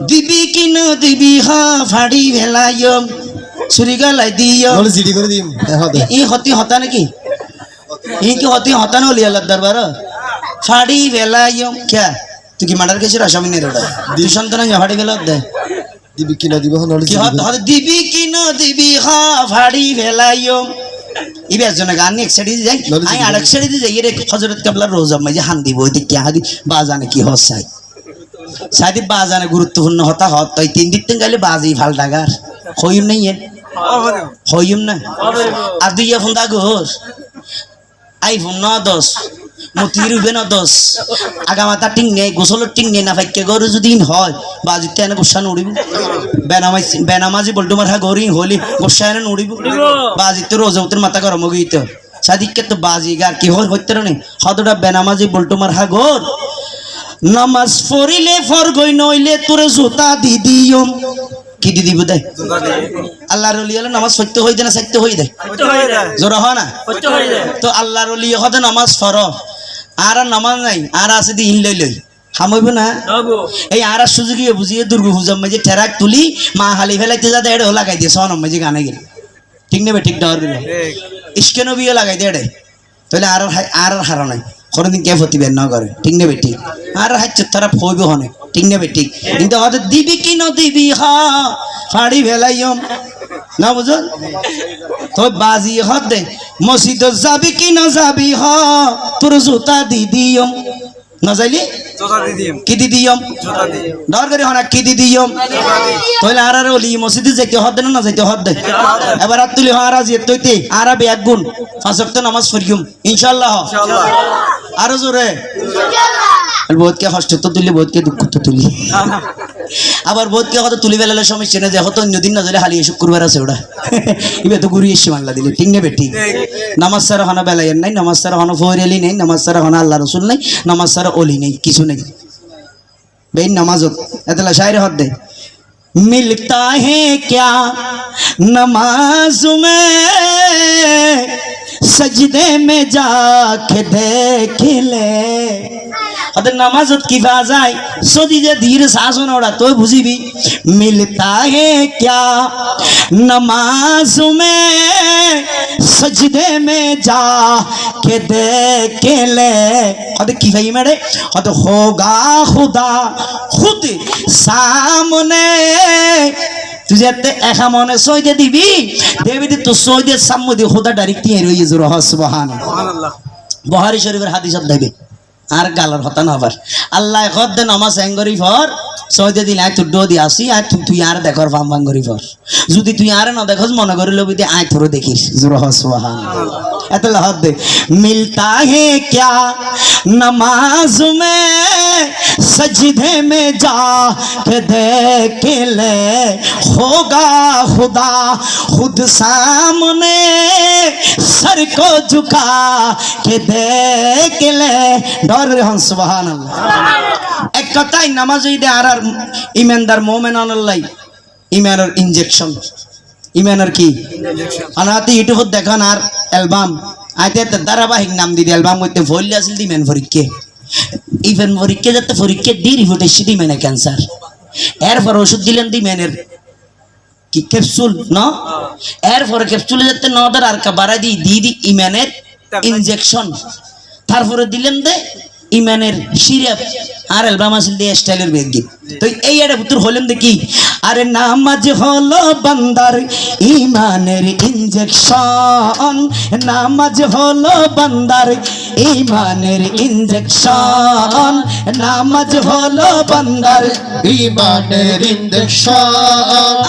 দিবি কি ন দিবি হ ফাড়ি ভেলাইম চুরি গলাই দিয় নহলে জিডি করে দিম। ই হতি হতা নাকি? ই কি হতি হতা না হলি আল্লাহ দরবার ফাড়ি ভেলাইম ক্যা? তুই কি মার্ডার কেসের আসামি নেই রেডা তুই সন্তান ফাড়ি ভেলা দে। দিবি কিনা দিব কি হত হত দিবি কি ন দিবি হ ফাড়ি ভেলাইম ইবে একজনে গান এক সাইডে যাই দিবি। আরেক সাইডে যাই রে হযরত কাবলার রোজা মাঝে হান দিব ওই কি হাদি বাজানে কি হসাই সাদি বাজানে গুরুত্বপূর্ণ হতা হত তাই তিন দিন গাইলে বাজি ভালো ডাগার হইম নাই হইম না? আর দুই ফোন দা আইফোন ন দশ, মতি রুবে ন দশ আগামাতা টিং নেই গোসলের টিং নেই, না গরু যদি হয় বাজিতে এনে গোসা নড়িব। বেনামাই বেনামাজি বলটো মাথা গরি হলি, গোসা এনে নড়িব। বাজিতে রোজৌতের মাথা গরম গইতে সাদিককে তো বাজি গার কি হয় হইতে রে হতটা বেনামাজি বলটো মার হা গোর নামাজ পড়িলে ফর গই নইলে তোরে জোতা দি দিয়ম। কি দি দিব দে? আল্লাহর ওলি হলে নামাজ সত্য হই দে না সত্য হই দে জোর হ না? তো আল্লাহর ওলি হতে নামাজ ফর আর নামাজ নাই আর আছে দি ইন লই লই। হামইব না? এই আর সুযোগী বুঝিয়ে দুর্গা পূজা মাঝে ঠেরাক তুলি মা হালি ফেলাইতে যাতে এড়ে লাগাই দিয়ে সন মাঝে গানে গেলে। ঠিক নেবে ঠিক ডর ইস্কে নবীও লাগাই দিয়ে এড়ে। তাহলে আর আর হারা নাই। কোনোদিন কে বের না করে। ঠিক নেবে ঠিক আর হাইচ্ছে তারা ফইবে হনে। ঠিক নেবে ঠিক কিন্তু হয়তো দিবি কি ন দিবি হা? ফাড়ি ফেলাইম না বুঝো? তো বাজি হত দে। মসজিদ যাবি কি না যাবি হ? তোর জুতা দি দিয়ম। না যাইলি? কি দি দিয়ম? ডর করে হনা কি দি দিয়ম? তাহলে আর আর ওলি মসজিদে যাইতে হদ দে না যাইতে হদ দে? এবার আর তুলি আর নামাজ পড়িম ইনশাআল্লাহ। আরো জোরে আর বোধকে কষ্ট তো তুলি বোধকে দুঃখ তো তুলি আবার বোধকে কত তুলি বেলালে সমস্যা না যে হতো অন্যদিন না ধরে হালি শুক্রবার আছে ওটা ইবে তো ঘুরিয়ে এসে মানলা দিলে ঠিক নেবে ঠিক নামাজ সারা হনা বেলাইয়ের নাই নামাজ সারা হনা ফহরি নেই নামাজ সারা হনা আল্লাহ রসুল নাই নামাজ সারা অলি নেই কিছু নেই বেইন নামাজত এতলা শায়রে হদ দে मिलता है क्या नमाज में सजदे में जाके देख ले ওদের নামাজত কি পা যায় সদি যে ধীর শাসন ওরা তো বুঝিবি মিলতা হে ক্যা নমাজ মে সজদে মে যা কে দেখ লে ওদের কি ভাই মেরে ওদের হোগা খুদা খুদ সামনে তুই যাতে একা মনে দিবি তো সইদে সাম্মদি খোদা ডাইরেক্ট নিয়ে রইয়ে জোর হসবাহান বহারি শরীফের হাদিসত দেবে আর গালার হতা না আবার আল্লাহ খদ দে নামাজ হ্যাঙ্গরি ফর সইদে দিন আয় তোর ডো দি আসি আর তুই তুই আর দেখর ফাম ফর। যদি তুই আর না দেখস মনে করি লবি আয় তোর দেখিস জোর হসবাহান এত লহদ দে মিলতা হে ক্যা নমাজ মে सजदे में जा के देख ले होगा खुदा खुद सामने सर को झुका के देख ले डर रे हन सुबहान अल्लाह এক কথাই নামাজ দে আর আর ইমানদার মোমেন আল্লাহ ইমানের ইনজেকশন ইমানের কি? আনাতে ইউটিউবত দেখান আর অ্যালবাম। আইতে ধারাবাহিক নাম দিদি অ্যালবাম করতে ভরলে আসল দিমেন পরীক্ষা ইভেন পরীক্ষা যাতে পরীক্ষা দি রিপোর্ট এসে দিমেনে ক্যান্সার এরপর ওষুধ দিলেন দি দিমেনের কি ক্যাপসুল ন? এরপরে ক্যাপসুলে যাতে নদের আর কা বাড়াই দি ইমানের ইনজেকশন তারপরে দিলেন দে ইমানের সিরাপ আর অ্যালবাম আসল দিয়ে স্টাইলের বেগ তো এই একটা উত্তর হলেন দেখি। আরে নামাজ হলো বান্দার ইমানের ইনজেকশন নামাজ হলো বান্দার ইমানের ইনজেকশন নামাজ হলো বান্দার ইমানের ইন্দেশন